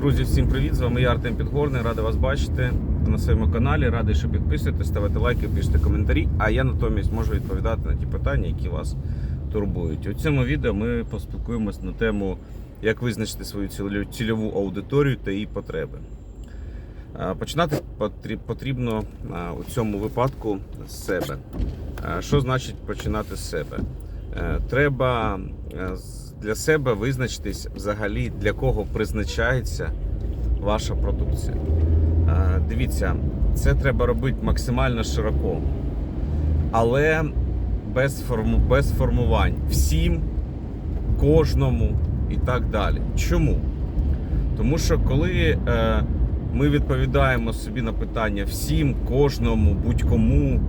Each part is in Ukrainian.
Друзі, всім привіт! З вами я Артем Підгорний. Радий вас бачити на своєму каналі. Радий, що підписуєтесь, ставите лайки, пишете коментарі. А я натомість можу відповідати на ті питання, які вас турбують. У цьому відео ми поспілкуємось на тему, як визначити свою цільову- аудиторію та її потреби. Починати потрібно у цьому випадку з себе. Що значить починати з себе? Е, Треба е, для себе визначитись взагалі, для кого призначається ваша продукція. Дивіться, це треба робити максимально широко, але без, форму, без формувань. Всім, кожному і так далі. Чому? Тому що коли е, ми відповідаємо собі на питання всім, кожному, будь-кому,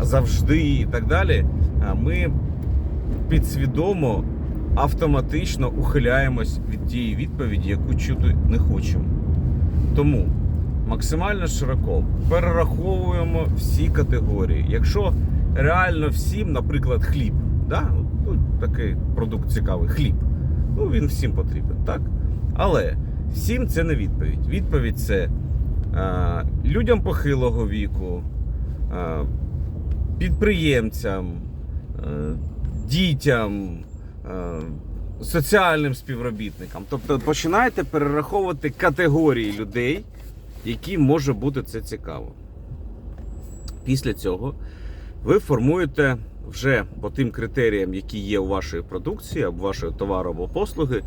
завжди і так далі, ми підсвідомо автоматично ухиляємось від тієї відповіді, яку чути не хочемо. Тому максимально широко перераховуємо всі категорії. Якщо реально всім, наприклад, хліб, да? ну, такий продукт цікавий, хліб. Ну, він всім потрібен, так? Але всім це не відповідь. Відповідь це е, людям похилого віку, е, підприємцям, е, дітям, е, соціальним співробітникам. Тобто починаєте перераховувати категорії людей, які може бути це цікаво. Після цього ви формуєте вже по тим критеріям, які є у вашої продукції, або вашого товару або послуги,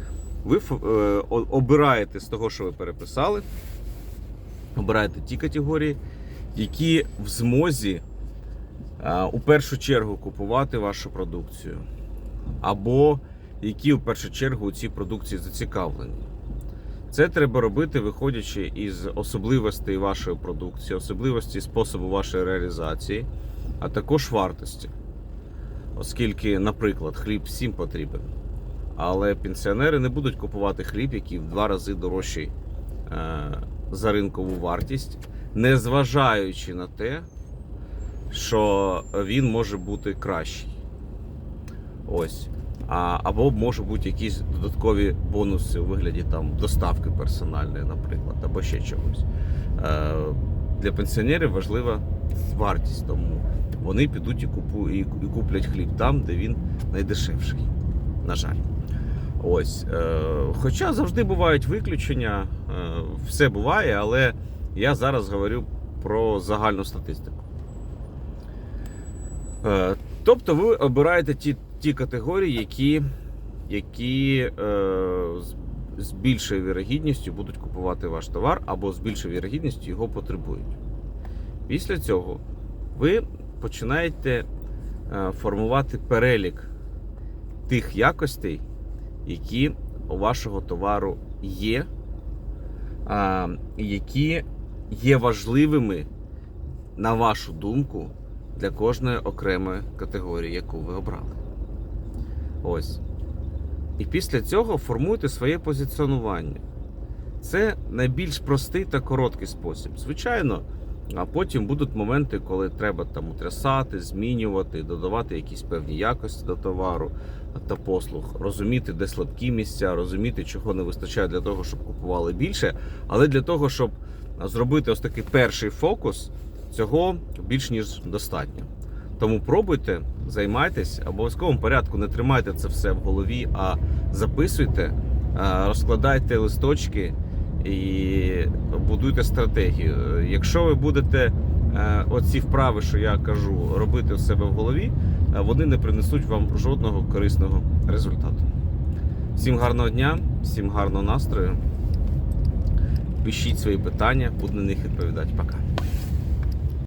ви е, обираєте з того, що ви переписали, обираєте ті категорії, які в змозі у першу чергу купувати вашу продукцію, або які у першу чергу у цій продукції зацікавлені. Це треба робити, виходячи із особливостей вашої продукції, особливості способу вашої реалізації, а також вартості. Оскільки, наприклад, хліб всім потрібен. Але пенсіонери не будуть купувати хліб, який в два рази дорожчий е, за ринкову вартість, незважаючи на те, що він може бути кращий. Ось. А, або може бути якісь додаткові бонуси у вигляді там доставки персональної, наприклад, або ще чогось. Е, для пенсіонерів важлива вартість, тому вони підуть і, купу, і, і куплять хліб там, де він найдешевший. На жаль. Ось. Е, хоча завжди бувають виключення, е, все буває, але я зараз говорю про загальну статистику. Е, тобто ви обираєте ті, ті категорії, які, які е, з, більшою вірогідністю будуть купувати ваш товар, або з більшою вірогідністю його потребують. Після цього ви починаєте е, формувати перелік тих якостей, які у вашого товару є, які є важливими, на вашу думку, для кожної окремої категорії, яку ви обрали. Ось. І після цього формуйте своє позиціонування. Це найбільш простий та короткий спосіб. Звичайно, а потім будуть моменти, коли треба там утрясати, змінювати, додавати якісь певні якості до товару та послуг, розуміти, де слабкі місця, розуміти, чого не вистачає для того, щоб купували більше. Але для того, щоб зробити ось такий перший фокус, цього більш ніж достатньо. Тому пробуйте, займайтесь, обов'язковому порядку не тримайте це все в голові, а записуйте, розкладайте листочки і будуйте стратегію. Якщо ви будете е, оці вправи, що я кажу, робити в себе в голові, е, вони не принесуть вам жодного корисного результату. Всім гарного дня, всім гарного настрою. Пишіть свої питання, буду на них відповідати. Пока.